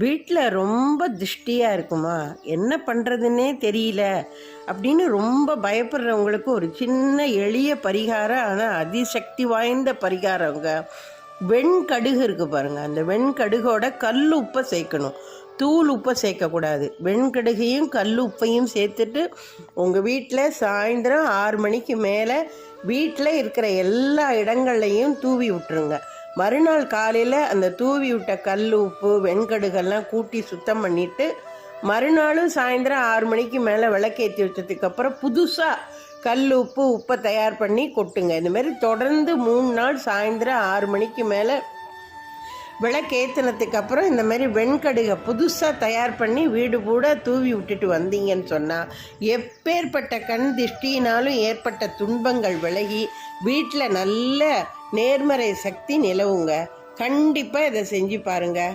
வீட்டில் ரொம்ப திருஷ்டியாக இருக்குமா? என்ன பண்ணுறதுன்னே தெரியல அப்படின்னு ரொம்ப பயப்படுறவங்களுக்கு ஒரு சின்ன எளிய பரிகாரம் ஆனால் அதிசக்தி வாய்ந்த பரிகாரங்க வெண்கடுகு இருக்குது பாருங்கள் அந்த வெண்கடுகோட கல் உப்பை சேர்க்கணும். தூள் உப்பை சேர்க்கக்கூடாது. வெண்கடுகையும் கல் உப்பையும் சேர்த்துட்டு உங்கள் வீட்டில் சாயந்தரம் ஆறு மணிக்கு மேலே வீட்டில் இருக்கிற எல்லா இடங்கள்லையும் தூவி விட்டுருங்க. மறுநாள் காலையில் அந்த தூவி விட்ட கல் உப்பு வெண்கடுகெல்லாம் கூட்டி சுத்தம் பண்ணிட்டு மறுநாளும் சாயந்தரம் ஆறு மணிக்கு மேலே விளக்கேற்றி வச்சதுக்கப்புறம் புதுசாக கல் உப்பு உப்பை தயார் பண்ணி கொட்டுங்க. இந்தமாரி தொடர்ந்து மூணு நாள் சாயந்தரம் ஆறு மணிக்கு மேலே விளக்கேற்றினதுக்கு அப்புறம் இந்த மாதிரி வெண்கடுகை புதுசாக தயார் பண்ணி வீடு கூட தூவி விட்டுட்டு வந்தீங்கன்னு சொன்னால் எப்பேற்பட்ட கண் திஷ்டினாலும் ஏற்பட்ட துன்பங்கள் விலகி வீட்டில் நல்ல நேர்மறை சக்தி நிலவுங்க. கண்டிப்பாக இதை செஞ்சு பாருங்கள்